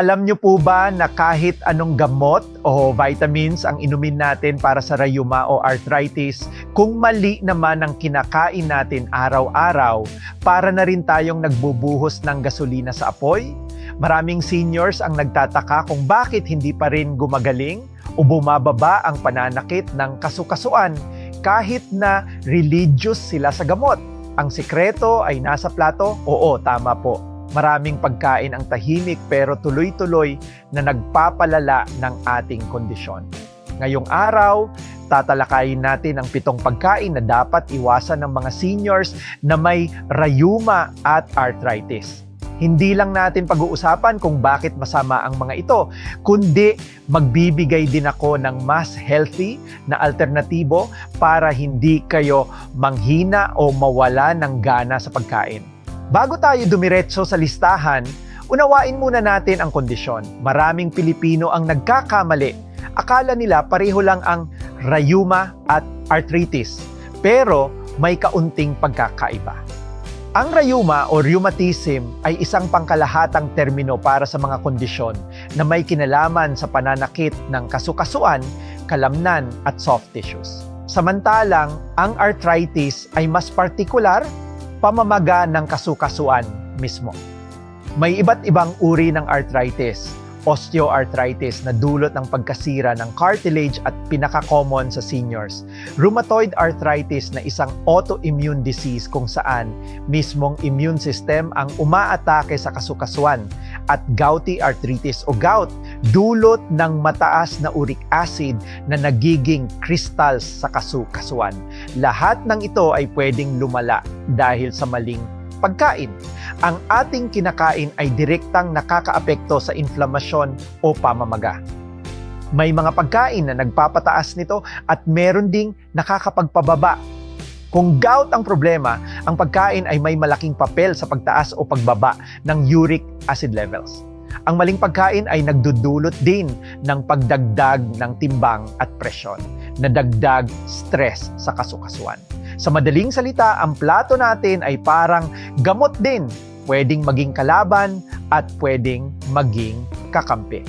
Alam nyo po ba na kahit anong gamot o vitamins ang inumin natin para sa rayuma o arthritis, kung mali naman ang kinakain natin araw-araw, para na rin tayong nagbubuhos ng gasolina sa apoy? Maraming seniors ang nagtataka kung bakit hindi pa rin gumagaling o bumababa ang pananakit ng kasukasuan kahit na religious sila sa gamot. Ang sikreto ay nasa plato? Oo, tama po. Maraming pagkain ang tahimik pero tuloy-tuloy na nagpapalala ng ating kondisyon. Ngayong araw, tatalakayin natin ang pitong pagkain na dapat iwasan ng mga seniors na may rayuma at arthritis. Hindi lang natin pag-uusapan kung bakit masama ang mga ito, kundi magbibigay din ako ng mas healthy na alternatibo para hindi kayo manghina o mawala ng gana sa pagkain. Bago tayo dumiretso sa listahan, unawain muna natin ang kondisyon. Maraming Pilipino ang nagkakamali. Akala nila pareho lang ang rayuma at arthritis, pero may kaunting pagkakaiba. Ang rayuma o rheumatism ay isang pangkalahatang termino para sa mga kondisyon na may kinalaman sa pananakit ng kasukasuan, kalamnan at soft tissues. Samantalang, ang arthritis ay mas partikular pamamaga ng kasukasuan mismo. May iba't ibang uri ng arthritis, osteoarthritis na dulot ng pagkasira ng cartilage at pinaka-common sa seniors. Rheumatoid arthritis na isang autoimmune disease kung saan mismong immune system ang umaatake sa kasukasuan at gouty arthritis o gout dulot ng mataas na uric acid na nagiging crystals sa kasukasuan. Lahat ng ito ay pwedeng lumala dahil sa maling pagkain. Ang ating kinakain ay direktang nakakaapekto sa inflamasyon o pamamaga. May mga pagkain na nagpapataas nito at meron ding nakakapagpababa. Kung gout ang problema, ang pagkain ay may malaking papel sa pagtaas o pagbaba ng uric acid levels. Ang maling pagkain ay nagdudulot din ng pagdagdag ng timbang at presyon, na dagdag stress sa kasukasuan. Sa madaling salita, ang plato natin ay parang gamot din. Pwedeng maging kalaban at pwedeng maging kakampi.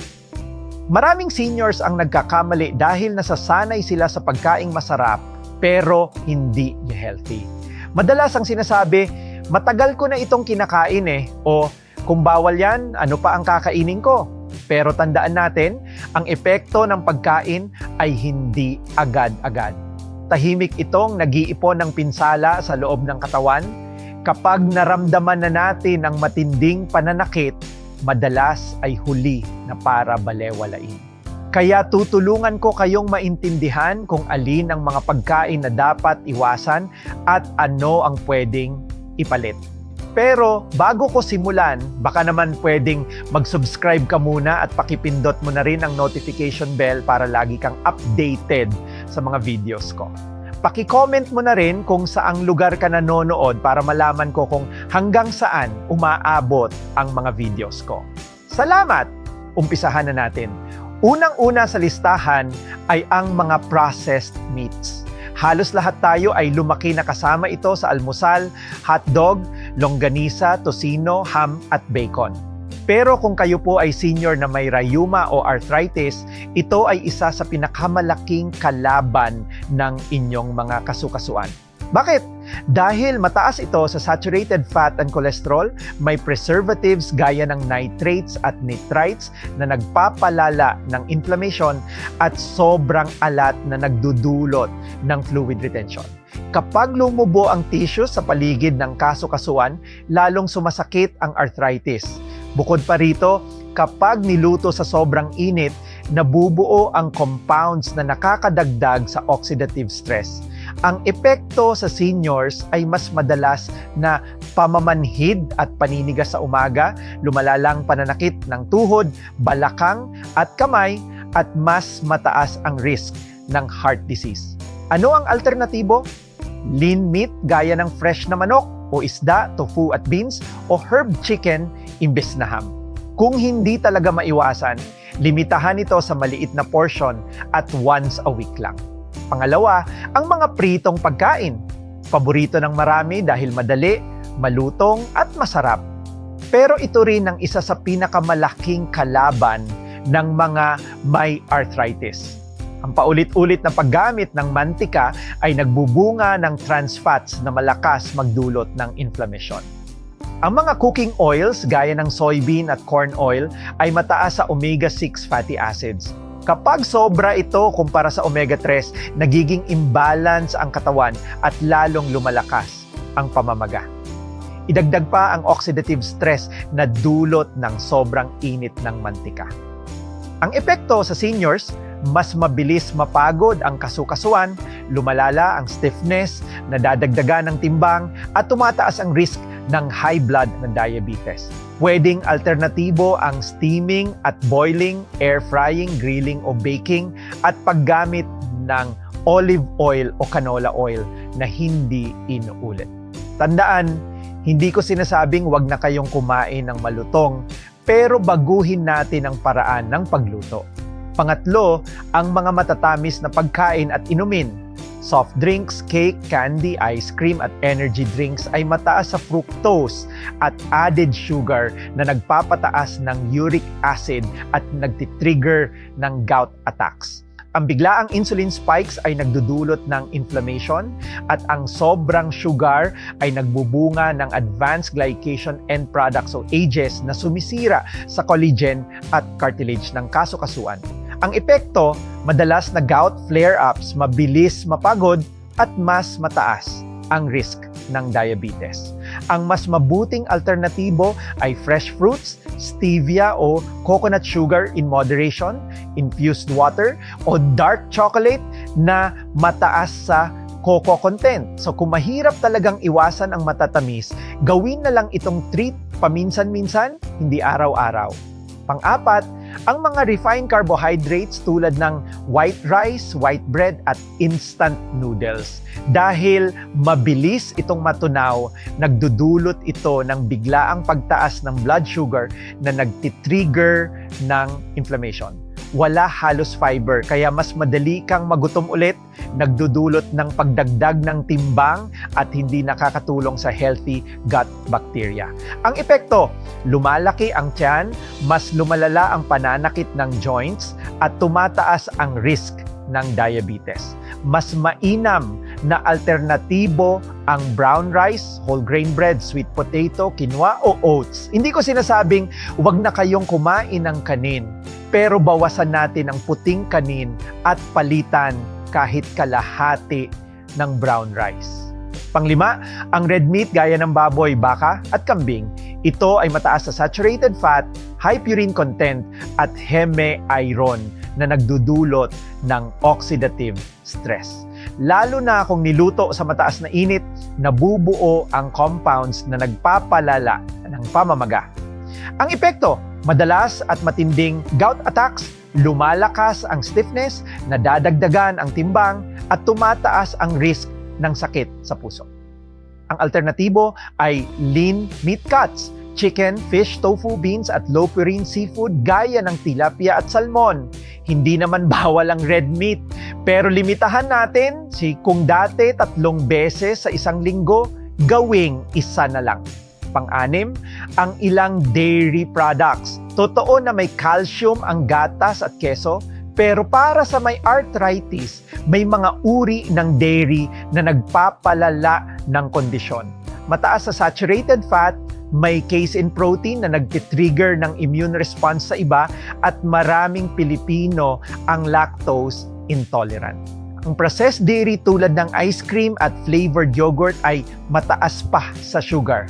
Maraming seniors ang nagkakamali dahil nasasanay sila sa pagkaing masarap pero hindi healthy. Madalas ang sinasabi, matagal ko na itong kinakain eh o kung bawal yan, ano pa ang kakainin ko? Pero tandaan natin, ang epekto ng pagkain ay hindi agad-agad tahimik itong nag-iipon ng pinsala sa loob ng katawan. Kapag naramdaman na natin ang matinding pananakit, madalas ay huli na para balewalain. Kaya tutulungan ko kayong maintindihan kung alin ang mga pagkain na dapat iwasan at ano ang pwedeng ipalit. Pero bago ko simulan, baka naman pwedeng mag-subscribe ka muna at pakipindot mo na rin ang notification bell para lagi kang updated sa mga videos ko. Paki-comment mo na rin kung saang lugar ka nanonood para malaman ko kung hanggang saan umaabot ang mga videos ko. Salamat! Umpisahan na natin. Unang-una sa listahan ay ang mga processed meats. Halos lahat tayo ay lumaki na kasama ito sa almusal, hotdog, longganisa, tosino, ham at bacon. Pero kung kayo po ay senior na may rayuma o arthritis, ito ay isa sa pinakamalaking kalaban ng inyong mga kasukasuan. Bakit? Dahil mataas ito sa saturated fat and cholesterol, may preservatives gaya ng nitrates at nitrites na nagpapalala ng inflammation at sobrang alat na nagdudulot ng fluid retention. Kapag lumubo ang tissue sa paligid ng kasukasuan, lalong sumasakit ang arthritis Bukod pa rito, kapag niluto sa sobrang init, nabubuo ang compounds na nakakadagdag sa oxidative stress. Ang epekto sa seniors ay mas madalas na pamamanhid at paninigas sa umaga, lumalalang pananakit ng tuhod, balakang at kamay at mas mataas ang risk ng heart disease. Ano ang alternatibo? Lean meat gaya ng fresh na manok o isda, tofu at beans o herb chicken imbes na ham. Kung hindi talaga maiwasan, limitahan ito sa maliit na portion at once a week lang. Pangalawa, ang mga pritong pagkain. Paborito ng marami dahil madali, malutong at masarap. Pero ito rin ang isa sa pinakamalaking kalaban ng mga may arthritis. Ang paulit-ulit na paggamit ng mantika ay nagbubunga ng trans fats na malakas magdulot ng inflammation. Ang mga cooking oils gaya ng soybean at corn oil ay mataas sa omega-6 fatty acids. Kapag sobra ito kumpara sa omega-3, nagiging imbalance ang katawan at lalong lumalakas ang pamamaga. Idagdag pa ang oxidative stress na dulot ng sobrang init ng mantika. Ang epekto sa seniors, mas mabilis mapagod ang kasukasuan, lumalala ang stiffness, nadadagdagan ng timbang, at tumataas ang risk ng high blood na diabetes. Pwedeng alternatibo ang steaming at boiling, air frying, grilling o baking at paggamit ng olive oil o canola oil na hindi inuulit. Tandaan, hindi ko sinasabing wag na kayong kumain ng malutong, pero baguhin natin ang paraan ng pagluto. Pangatlo, ang mga matatamis na pagkain at inumin. Soft drinks, cake, candy, ice cream at energy drinks ay mataas sa fructose at added sugar na nagpapataas ng uric acid at nagtitrigger ng gout attacks. Ang biglaang insulin spikes ay nagdudulot ng inflammation at ang sobrang sugar ay nagbubunga ng advanced glycation end products o AGEs na sumisira sa collagen at cartilage ng kasukasuan. Ang epekto, madalas na gout flare-ups, mabilis mapagod at mas mataas ang risk ng diabetes. Ang mas mabuting alternatibo ay fresh fruits, stevia o coconut sugar in moderation, infused water o dark chocolate na mataas sa cocoa content. So kung mahirap talagang iwasan ang matatamis, gawin na lang itong treat paminsan-minsan, hindi araw-araw. Pang-apat, ang mga refined carbohydrates tulad ng white rice, white bread at instant noodles. Dahil mabilis itong matunaw, nagdudulot ito ng biglaang pagtaas ng blood sugar na nagtitrigger ng inflammation wala halos fiber kaya mas madali kang magutom ulit, nagdudulot ng pagdagdag ng timbang at hindi nakakatulong sa healthy gut bacteria. Ang epekto, lumalaki ang tiyan, mas lumalala ang pananakit ng joints at tumataas ang risk ng diabetes. Mas mainam na alternatibo ang brown rice, whole grain bread, sweet potato, quinoa o oats. Hindi ko sinasabing huwag na kayong kumain ng kanin pero bawasan natin ang puting kanin at palitan kahit kalahati ng brown rice. Panglima, ang red meat gaya ng baboy, baka at kambing. Ito ay mataas sa saturated fat, high purine content at heme iron na nagdudulot ng oxidative stress. Lalo na kung niluto sa mataas na init, nabubuo ang compounds na nagpapalala ng pamamaga. Ang epekto, Madalas at matinding gout attacks, lumalakas ang stiffness, nadadagdagan ang timbang, at tumataas ang risk ng sakit sa puso. Ang alternatibo ay lean meat cuts, chicken, fish, tofu, beans at low purine seafood gaya ng tilapia at salmon. Hindi naman bawal ang red meat, pero limitahan natin si kung dati tatlong beses sa isang linggo, gawing isa na lang. Pang-anim, ang ilang dairy products. Totoo na may calcium ang gatas at keso, pero para sa may arthritis, may mga uri ng dairy na nagpapalala ng kondisyon. Mataas sa saturated fat, may casein protein na nagtitrigger ng immune response sa iba at maraming Pilipino ang lactose intolerant. Ang processed dairy tulad ng ice cream at flavored yogurt ay mataas pa sa sugar.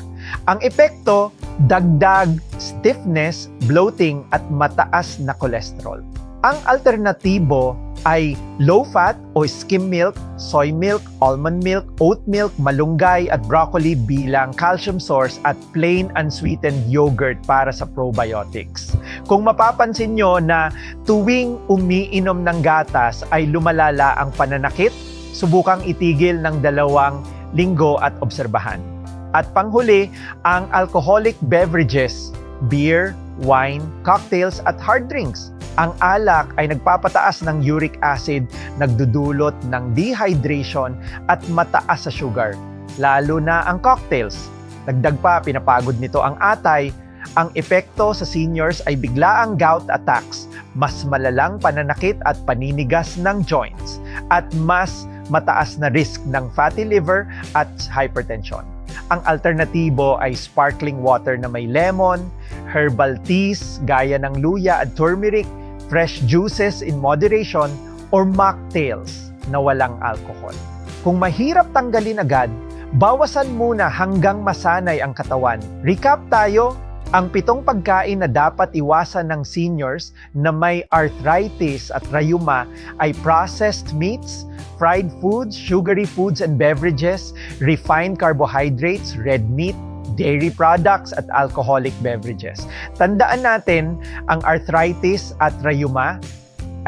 Ang epekto, dagdag, stiffness, bloating at mataas na cholesterol. Ang alternatibo ay low-fat o skim milk, soy milk, almond milk, oat milk, malunggay at broccoli bilang calcium source at plain unsweetened yogurt para sa probiotics. Kung mapapansin nyo na tuwing umiinom ng gatas ay lumalala ang pananakit, subukang itigil ng dalawang linggo at obserbahan. At panghuli, ang alcoholic beverages, beer, wine, cocktails at hard drinks ang alak ay nagpapataas ng uric acid, nagdudulot ng dehydration at mataas sa sugar, lalo na ang cocktails. Dagdag pa, pinapagod nito ang atay Ang epekto sa seniors ay biglaang gout attacks, mas malalang pananakit at paninigas ng joints, at mas mataas na risk ng fatty liver at hypertension. Ang alternatibo ay sparkling water na may lemon, herbal teas gaya ng luya at turmeric, fresh juices in moderation, or mocktails na walang alcohol. Kung mahirap tanggalin agad, bawasan muna hanggang masanay ang katawan. Recap tayo, ang pitong pagkain na dapat iwasan ng seniors na may arthritis at rayuma ay processed meats, fried foods, sugary foods and beverages, refined carbohydrates, red meat, dairy products at alcoholic beverages. Tandaan natin, ang arthritis at rayuma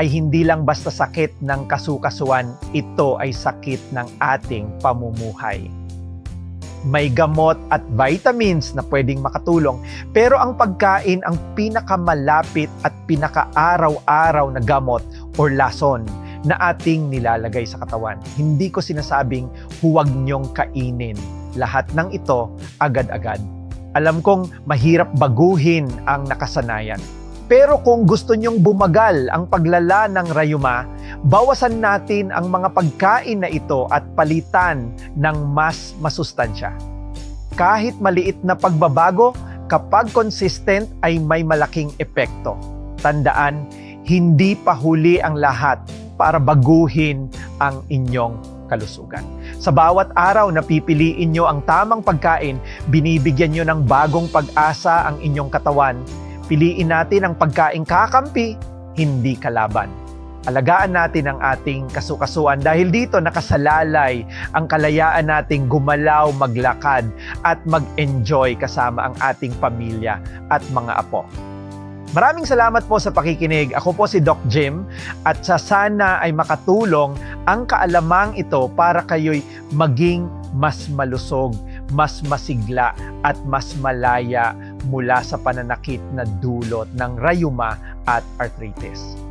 ay hindi lang basta sakit ng kasukasuan, ito ay sakit ng ating pamumuhay. May gamot at vitamins na pwedeng makatulong, pero ang pagkain ang pinakamalapit at pinakaaraw-araw na gamot or lason na ating nilalagay sa katawan. Hindi ko sinasabing huwag niyong kainin lahat ng ito agad-agad. Alam kong mahirap baguhin ang nakasanayan. Pero kung gusto nyong bumagal ang paglala ng rayuma, bawasan natin ang mga pagkain na ito at palitan ng mas masustansya. Kahit maliit na pagbabago, kapag consistent ay may malaking epekto. Tandaan, hindi pa huli ang lahat para baguhin ang inyong kalusugan. Sa bawat araw na pipiliin nyo ang tamang pagkain, binibigyan nyo ng bagong pag-asa ang inyong katawan. Piliin natin ang pagkain kakampi, hindi kalaban. Alagaan natin ang ating kasukasuan dahil dito nakasalalay ang kalayaan nating gumalaw, maglakad at mag-enjoy kasama ang ating pamilya at mga apo. Maraming salamat po sa pakikinig. Ako po si Doc Jim at sa sana ay makatulong ang kaalamang ito para kayo'y maging mas malusog, mas masigla at mas malaya mula sa pananakit na dulot ng rayuma at arthritis.